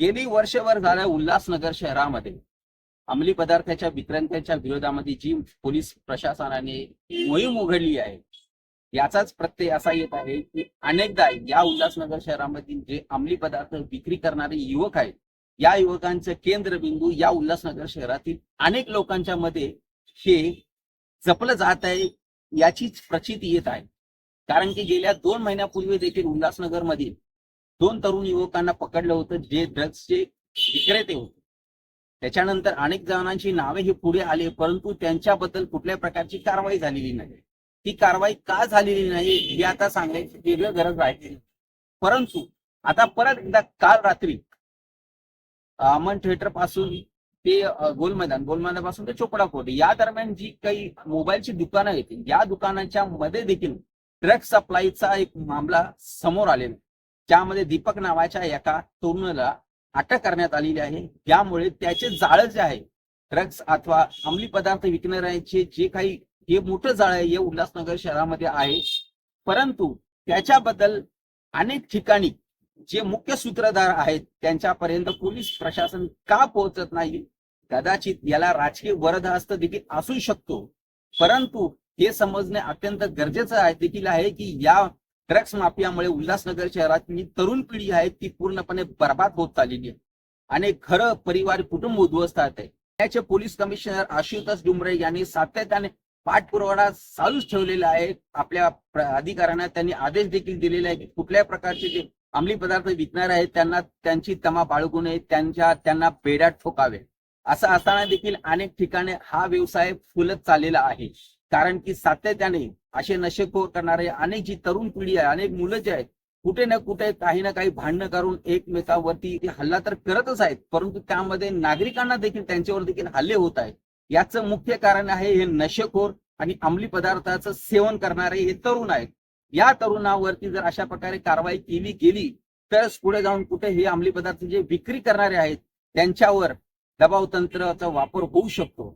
गेली वर्षभर झाल्या उल्हासनगर शहरामध्ये अंमली पदार्थाच्या विक्रेत्यांच्या विरोधामध्ये जी पोलीस प्रशासनाने मोहीम उघडली आहे याचाच प्रत्यय असा येत आहे की अनेकदा या उल्हासनगर शहरामधील जे अंमली पदार्थ विक्री करणारे युवक आहेत या युवकांचं केंद्रबिंदू या उल्हासनगर शहरातील अनेक लोकांच्या मध्ये हे जपलं जात आहे याचीच प्रचिती येत आहे. कारण की गेल्या दोन महिन्यापूर्वी देखील उल्हासनगर मधील दोन तरुण युवकांना पकडलं होतं जे ड्रग्सचे विक्रेते होते. त्याच्यानंतर अनेक जणांची नावे हे पुढे आले परंतु त्यांच्याबद्दल कुठल्या प्रकारची कारवाई झालेली नाही. ती कारवाई का झालेली नाही हे आता सांगायची वेगळं गरज आहे परंतु आता परत एकदा काल रात्री अमन थिएटरपासून ते गोल मैदान गोल मैदानापासून ते चोपडा कोट या दरम्यान जी काही मोबाईलची दुकानं येतील या दुकानाच्या मध्ये देखील ड्रग्ज सप्लायचा एक मामला समोर आलेला त्यामध्ये दीपक नावाच्या एका तरुणाला अटक करण्यात आलेली आहे. त्यामुळे त्याचे जाळं जे आहे ड्रग्ज अथवा अंमली पदार्थ विकणाऱ्यांचे जे काही हे मोठं जाळ आहे हे उल्हासनगर शहरामध्ये आहे. परंतु त्याच्याबद्दल अनेक ठिकाणी जे मुख्य सूत्रधार आहेत त्यांच्यापर्यंत पोलीस प्रशासन का पोहोचत नाही? कदाचित याला राजकीय वरदहस्त देखील असू शकतो. परंतु हे समजणे अत्यंत गरजेचं आहे देखील आहे की या ड्रग्स माफियामुळे उल्हासनगर शहरातली तरुण पिढी आहे ती पूर्णपणे बर्बाद होत चाललेली आहे. आणि खरं परिवार कुटुंब उद्ध्वस्त आहे त्याचे पोलीस कमिशनर आशुतोष डुमरे यांनी सातत्याने पाठपुरवठा चालूच ठेवलेला आहे. आपल्या अधिकाऱ्यांना त्यांनी आदेश देखील दिलेले आहे की कुठल्या प्रकारचे जे अंमली पदार्थ विकणारे आहेत त्यांना त्यांची तमा बाळगू नये त्यांच्या त्यांना पेड्यात ठोकावे. असं असताना देखील अनेक ठिकाणी हा व्यवसाय फुलत चाललेला आहे. कारण की सातत्याने असे नशेखोर करणारे अनेक जी तरुण पिढी आहे अनेक मुलं जे आहेत कुठे ना कुठे काही ना काही भांडणं करून एकमेकावरती हल्ला तर करतच आहेत. परंतु त्यामध्ये नागरिकांना देखील त्यांच्यावर देखील हल्ले होत आहेत. याचं मुख्य कारण आहे हे नशेखोर आणि अंमली पदार्थाचं सेवन करणारे हे तरुण आहेत. या तरुणावरती जर अशा प्रकारे कारवाई केली गेली तरच पुढे जाऊन कुठे हे अंमली पदार्थ जे विक्री करणारे आहेत त्यांच्यावर दबाव तंत्राचा वापर होऊ शकतो.